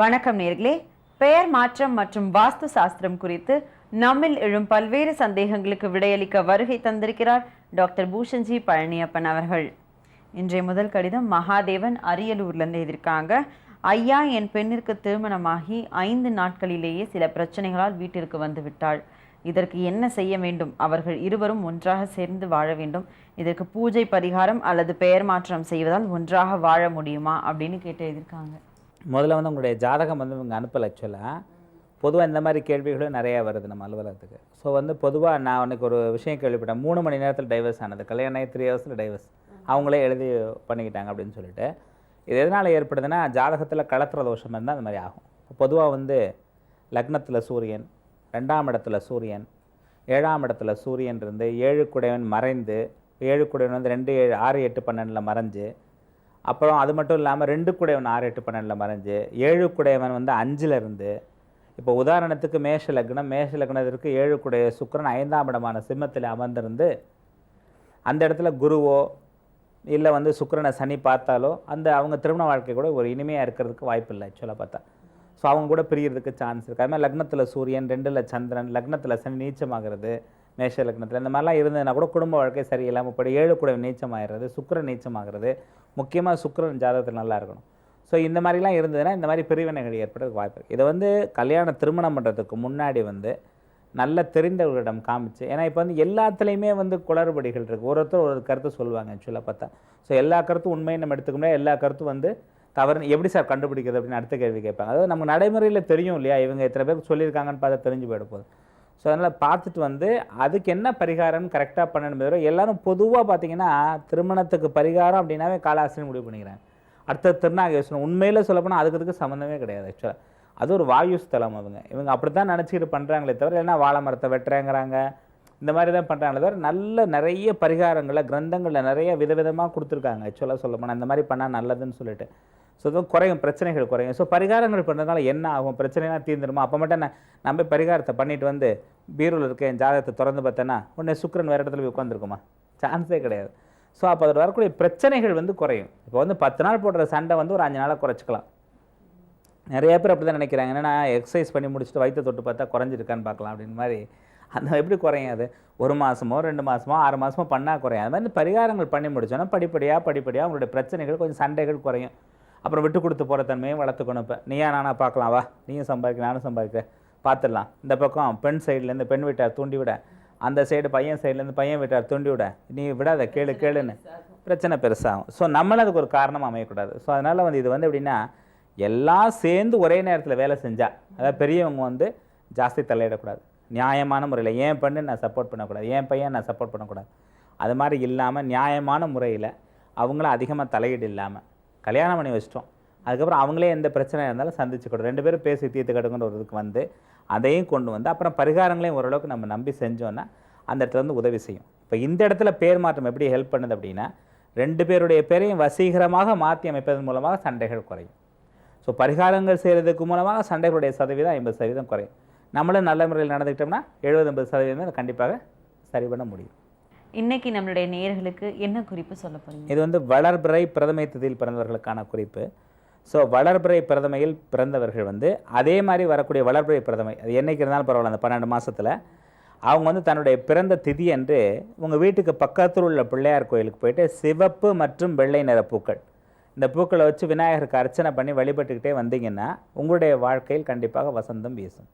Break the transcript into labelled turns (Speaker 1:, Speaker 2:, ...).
Speaker 1: வணக்கம் நேர்களே. பெயர் மாற்றம் மற்றும் வாஸ்து சாஸ்திரம் குறித்து நம்மில் எழும் பல்வேறு சந்தேகங்களுக்கு விடையளிக்க வருகை தந்திருக்கிறார் டாக்டர் பூஷன்ஜி பழனியப்பன் அவர்கள். இன்றைய முதல் கடிதம் மகாதேவன் அரியலூர்லேருந்து எழுதியிருக்காங்க ஐயா என் பெண்ணிற்கு திருமணமாகி ஐந்து நாட்களிலேயே சில பிரச்சனைகளால் வீட்டிற்கு வந்து விட்டாள். இதற்கு என்ன செய்ய வேண்டும்? அவர்கள் இருவரும் ஒன்றாக சேர்ந்து வாழ வேண்டும். இதற்கு பூஜை பரிகாரம் அல்லது பெயர் மாற்றம் செய்வதால் ஒன்றாக வாழ முடியுமா? அப்படின்னு கேட்டு எழுதியிருக்காங்க
Speaker 2: முதல்ல வந்து உங்களுடைய ஜாதகம் வந்து இவங்க அனுப்பலை ஆக்சுவலாக பொதுவாக இந்த மாதிரி கேள்விகளும் நிறையா வருது நம்ம அலுவலகத்துக்கு. ஸோ வந்து பொதுவாக நான் உனக்கு ஒரு விஷயம் கேள்விப்பட்டேன். மூணு மணி நேரத்தில் டைவர்ஸ் ஆனது. கல்யாணம் ஆகி த்ரீ ஹவர்ஸில் டைவர்ஸ் அவங்களே எழுதி பண்ணிக்கிட்டாங்க அப்படின்னு சொல்லிட்டு. இது எதனால் ஏற்படுதுன்னா ஜாதகத்தில் கலத்திர தோஷம் இருந்தால் அந்த மாதிரி ஆகும். பொதுவாக வந்து லக்னத்தில் சூரியன் ரெண்டாம் இடத்துல சூரியன் ஏழாம் இடத்துல சூரியன் இருந்து ஏழு குடையவன் மறைந்து ஏழு குடையவன் வந்து ரெண்டு ஏழு ஆறு எட்டு பன்னெண்டில் மறைஞ்சு அப்புறம் அது மட்டும் இல்லாமல் ரெண்டு குடையவன் ஆறு எட்டு பன்னெண்டில் மறைஞ்சு ஏழு குடையவன் வந்து அஞ்சில் இருந்து இப்போ உதாரணத்துக்கு மேஷ லக்னம் மேஷ லக்னத்திற்கு ஏழு குடைய சுக்கரன் ஐந்தாம் இடமான சிம்மத்தில் அமர்ந்திருந்து அந்த இடத்துல குருவோ இல்லை வந்து சுக்கிரனை சனி பார்த்தாலோ அந்த அவங்க திருமண வாழ்க்கை கூட ஒரு இனிமையாக இருக்கிறதுக்கு வாய்ப்பு இல்லை ஆக்சுவலாக பார்த்தா. ஸோ அவங்க கூட பிரியறதுக்கு சான்ஸ் இருக்குது அதுமாதிரி லக்னத்தில் சூரியன் ரெண்டில் சந்திரன் லக்னத்தில் சனி நீச்சமாகிறது மேஷ லக்னத்தில். இந்த மாதிரிலாம் இருந்ததுன்னா கூட குடும்ப வாழ்க்கை சரியில்லாமல் படி ஏழு கூட நீச்சமாகிறது சுக்கிரன் நீச்சமாகிறது. முக்கியமாக சுக்கரன் ஜாதகத்தில் நல்லா இருக்கணும். ஸோ இந்த மாதிரிலாம் இருந்ததுன்னா இந்த மாதிரி பிரிவினைகள் ஏற்படுறதுக்கு வாய்ப்பு இருக்குது இதை வந்து கல்யாண திருமணம் பண்ணுறதுக்கு முன்னாடி வந்து நல்ல தெரிந்தவர்களிடம் காமிச்சு ஏன்னா இப்போ வந்து எல்லாத்துலேயுமே வந்து குளறுபடிகள் இருக்குது ஒருத்தர் ஒரு கருத்து சொல்லுவாங்க ஆக்சுவலாக பார்த்தா. ஸோ எல்லா கருத்தும் உண்மையை நம்ம எடுத்துக்க முடியாது. எல்லா கருத்தும் வந்து தவறு எப்படி சார் கண்டுபிடிக்கிறது அப்படின்னு அடுத்த கேள்வி கேட்பாங்க. அதாவது நம்ம நடைமுறையில் தெரியும் இல்லையா? இவங்க எத்தனை பேருக்கு சொல்லியிருக்காங்கன்னு பார்த்தா தெரிஞ்சு போயிட போகுது. ஸோ அதனால் பார்த்துட்டு வந்து அதுக்கு என்ன பரிகாரம்னு கரெக்டாக பண்ணணும் தவிர எல்லாரும் பொதுவாக பார்த்தீங்கன்னா திருமணத்துக்கு பரிகாரம் அப்படின்னாவே காலாசிரியர் முடிவு பண்ணிக்கிறாங்க. அடுத்த திருநாக யோசனை உண்மையில் சொல்லப்போனால் அதுக்கு அதுக்கு சம்மந்தமே கிடையாது ஆக்சுவலாக அது ஒரு வாயு ஸ்தலம் அவங்க. இவங்க அப்படி தான் நினச்சிக்கிட்டு பண்ணுறாங்களே தவிர இல்லைன்னா வாழை மரத்தை வெட்டுறேங்கிறாங்க. இந்த மாதிரி தான் பண்ணுறாங்களே தவிர நல்ல நிறைய பரிகாரங்களை கிரந்தங்களில் நிறைய விதவிதமாக கொடுத்துருக்காங்க ஆக்சுவலாக சொல்லப்போனால் இந்த மாதிரி பண்ணால் நல்லதுன்னு சொல்லிட்டு. ஸோ இதுவும் குறையும் பிரச்சனைகள் குறையும். ஸோ பரிகாரங்கள் பண்ணுறதுனால என்ன ஆகும்? பிரச்சனைலாம் தீர்ந்துருமா? அப்போ மட்டும் நான் நம்ம பரிகாரத்தை பண்ணிட்டு வந்து பீரோவில் இருக்க என் ஜாதகத்தை திறந்து பார்த்தேன்னா உடனே சுக்கிரன் வேறு இடத்துல போய் உட்காந்துருக்குமா சான்ஸே கிடையாது. ஸோ அப்போ அதில் வரக்கூடிய பிரச்சனைகள் வந்து குறையும். இப்போ வந்து பத்து நாள் போடுற சண்டை வந்து ஒரு அஞ்சு நாளாக குறைச்சிக்கலாம். நிறைய பேர் அப்படி தான் நினைக்கிறாங்க. என்னென்னா எக்ஸசைஸ் பண்ணி முடிச்சுட்டு வயிற்று தொட்டு பார்த்தா குறைஞ்சிருக்கான்னு பார்க்கலாம் அப்படின்னு மாதிரி. அந்த எப்படி குறையும் அது? ஒரு மாதமோ ரெண்டு மாதமோ ஆறு மாதமோ பண்ணால் குறையும். அது மாதிரி பரிகாரங்கள் பண்ணி முடிச்சோன்னா படிப்படியாக படிப்படியாக உங்களுடைய பிரச்சனைகள் கொஞ்சம் சண்டைகள் குறையும். அப்புறம் விட்டு கொடுத்து போகிற தன்மையும் வளர்த்துக்கணும் இப்போ. நீயா நானா பார்க்கலாம். வா. நீயும் சம்பாதிக்க நானும் சம்பாதிக்கிறேன் பார்த்துடலாம். இந்த பக்கம் பெண் சைட்லேருந்து பெண் வீட்டார் தூண்டி விட. அந்த சைடு பையன் சைட்லேருந்து பையன் வீட்டார் தூண்டி விட. நீ விடாத கேளு கேளுன்னு. பிரச்சனை பெருசாகும். ஸோ நம்மளும் அதுக்கு ஒரு காரணம் அமையக்கூடாது. ஸோ அதனால் வந்து இது வந்து எப்படின்னா எல்லாம் சேர்ந்து ஒரே நேரத்தில் வேலை செஞ்சால் அதாவது பெரியவங்க வந்து ஜாஸ்தி தலையிடக்கூடாது. நியாயமான முறையில். ஏன் பெண்ணு நான் சப்போர்ட் பண்ணக்கூடாது. ஏன் பையன் நான் சப்போர்ட் பண்ணக்கூடாது. அது மாதிரி இல்லாமல் நியாயமான முறையில் அவங்களும் அதிகமாக தலையீடு இல்லாமல் கல்யாணம் பண்ணி வச்சிட்டோம். அதுக்கப்புறம் அவங்களே எந்த பிரச்சனை இருந்தாலும் சந்திச்சுக்கணும் ரெண்டு பேரும் பேசி தீர்த்து ஒரு இதுக்கு வந்து அதையும் கொண்டு வந்து அப்புறம் பரிகாரங்களையும் ஓரளவுக்கு நம்ம நம்பி செஞ்சோன்னா அந்த இடத்துல வந்து உதவி செய்யும். இப்போ இந்த இடத்துல பேர் மாற்றம் எப்படி ஹெல்ப் பண்ணுது அப்படின்னா ரெண்டு பேருடைய பேரையும் வசீகரமாக மாற்றி அமைப்பதன் மூலமாக சண்டைகள் குறையும். ஸோ பரிகாரங்கள் செய்கிறதுக்கு மூலமாக சண்டைகளுடைய சதவீதம் ஐம்பது சதவீதம் குறையும். நம்மளும் நல்ல முறையில் நடந்துக்கிட்டோம்னா எழுபது ஐம்பது சதவீதம் கண்டிப்பாக சரி பண்ண முடியும்.
Speaker 1: இன்னைக்கு நம்மளுடைய நேயர்களுக்கு என்ன குறிப்பு சொல்ல போறீங்க?
Speaker 2: இது வந்து வளர்பிறை பிரதமை திதியில் பிறந்தவர்களுக்கான குறிப்பு. ஸோ வளர்பிறை பிரதமையில் பிறந்தவர்கள் வந்து அதே மாதிரி வரக்கூடிய வளர்பிறை பிரதமை அது என்றைக்கு இருந்தாலும் பரவாயில்ல அந்த பன்னெண்டு மாதத்தில் அவங்க வந்து தன்னுடைய பிறந்த திதி அன்று உங்கள் வீட்டுக்கு பக்கத்தில் உள்ள பிள்ளையார் கோயிலுக்கு போயிட்டு சிவப்பு மற்றும் வெள்ளை நிற பூக்கள் இந்த பூக்களை வச்சு விநாயகருக்கு அர்ச்சனை பண்ணி வழிபட்டுக்கிட்டே வந்தீங்கன்னா உங்களுடைய வாழ்க்கையில் கண்டிப்பாக வசந்தம் வீசும்.